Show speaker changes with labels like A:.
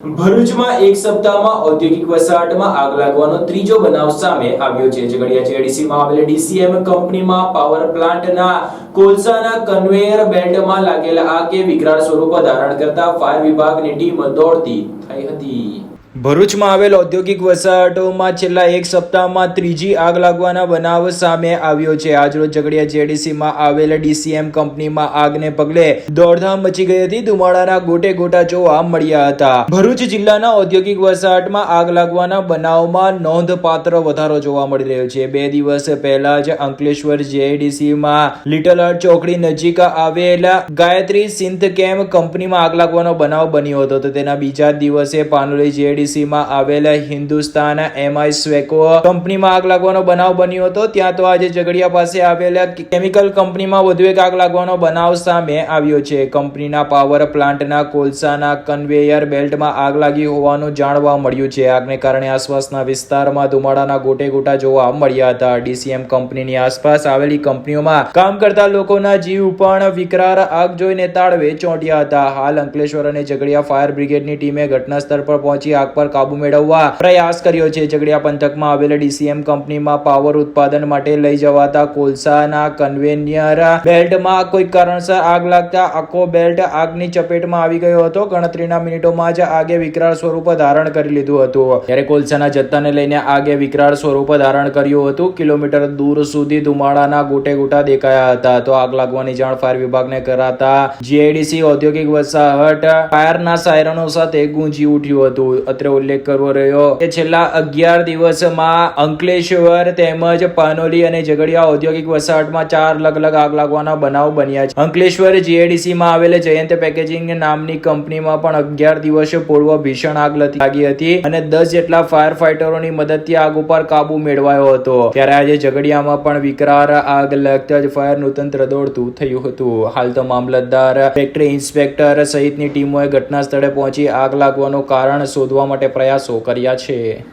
A: ભરૂચમાં એક સપ્તાહમાં ઔદ્યોગિક વસાહતમાં આગ લાગવાનો ત્રીજો બનાવ સામે આવ્યો છે. ઝઘડિયા જેડીસીમાં આવેલી ડીસીએમ કંપનીમાં પાવર પ્લાન્ટના કોલસાના કન્વેયર બેલ્ટમાં લાગેલા આગે વિકરાળ સ્વરૂપ ધારણ કરતા ફાયર વિભાગની ટીમ દોડતી થઈ હતી. ભરૂચમાં આવેલ ઔદ્યોગિક વસાહતોમાં છેલ્લા એક સપ્તાહમાં ત્રીજી આગ લાગવાના બનાવ સામે આવ્યો છે. આજરોજ ઝઘડિયા જેડીસીમાં આવેલ ડીસીએમ કંપનીમાં આગને પગલે દોડધામ મચી ગઈ હતી. ધુમાડાના ગોટે ગોટા જોવા મળ્યા હતા. ભરૂચ જિલ્લાના ઔદ્યોગિક વસાહતમાં આગ લાગવાના બનાવમાં નોંધપાત્ર વધારો જોવા મળી રહ્યો છે. બે દિવસ પહેલા જ અંકલેશ્વર જેડીસીમાં લિટલ આર્ટ ચોકડી નજીક આવેલા ગાયત્રી સિંથ કેમ કંપનીમાં આગ લાગવાનો બનાવ બન્યો હતો. તો તેના બીજા દિવસે પાનોલી જેડીસીમાં આવેલા હિન્દુસ્તાન એમઆઈ સ્વેકો કંપનીમાં આગ લાગવાનો બનાવ બન્યો હતો. ત્યાં તો આજે ઝઘડિયા પાસે આવેલા કેમિકલ કંપનીમાં વધુ એક આગ લાગવાનો બનાવ સામે આવ્યો છે. કંપનીના પાવર પ્લાન્ટના કોલસાના કન્વેયર બેલ્ટમાં આગ લાગી હોવાનું જાણવા મળ્યું છે. આગને કારણે આસપાસના વિસ્તારમાં ધુમાડાના ગોટે ગોટા જોવા મળ્યા હતા. ડીસીએમ કંપનીની આસપાસ આવેલી કંપનીઓમાં કામ કરતા લોકોના જીવ પણ વિકરાર આગ જોઈને તાળવે ચોંટ્યા હતા. હાલ અંકલેશ્વર અને ઝઘડિયા ફાયર બ્રિગેડની ટીમે ઘટના સ્થળ પર પહોંચી આગ પર કાબુ મેળવવા પ્રયાસ કર્યો છે. ઝઘડિયા પંથકમાં આવેલા ડીસીએમ કંપનીમાં પાવર ઉત્પાદન માટે લઈ જવાતા કોલસાના કન્વેનિયર બેલ્ટમાં કોઈ કારણસર આગ લાગતા આખો બેલ્ટ આગની ચપેટમાં આવી ગયો હતો. ગણતરીના મિનિટોમાં જ આગે વિકરાળ સ્વરૂપ ધારણ કરી લીધું હતું. ત્યારે કોલસાના જથ્થાને લઈને આગે વિકરાળ સ્વરૂપ ધારણ કર્યું હતું, કિલોમીટર દૂર સુધી ધુમાડાના ગોટે ગોટા દેખાયા હતા. તો આગ લાગવાની જાણ ફાયર વિભાગને કરાતા જીઆઈડીસી ઔદ્યોગિક વસાહત ફાયરના સાયરનો સાથે ગુંજી ઉઠ્યું હતું. અત્રે ઉલ્લેખ કરવો રહ્યો. કે છેલ્લા અગિયાર દિવસમાં અંકલેશ્વર તેમજ પાનોલી અને ઝઘડિયા ઔદ્યોગિક વસાહતમાં ચાર અલગ અલગ આગ લાગવાના બનાવ બન્યા છે. અંકલેશ્વર જીએડીસીમાં આવેલ જયંત પેકેજિંગ નામની કંપનીમાં પણ અગિયાર દિવસ પૂર્વ ભીષણ આગ લાગી હતી અને દસ જેટલા ફાયર ફાઈટરોની મદદથી આગ ઉપર કાબુ મેળવાયો હતો. ત્યારે આજે ઝઘડિયામાં પણ વિકરાળ આગ લાગતા જ ફાયરનું તંત્ર દોડતું થયું હતું. હાલ તો મામલતદાર, ફેક્ટરી ઇન્સ્પેક્ટર સહિતની ટીમોએ ઘટના સ્થળે પહોંચી આગ લાગવાનું કારણ શોધવા માટે પ્રયાસો કર્યા છે.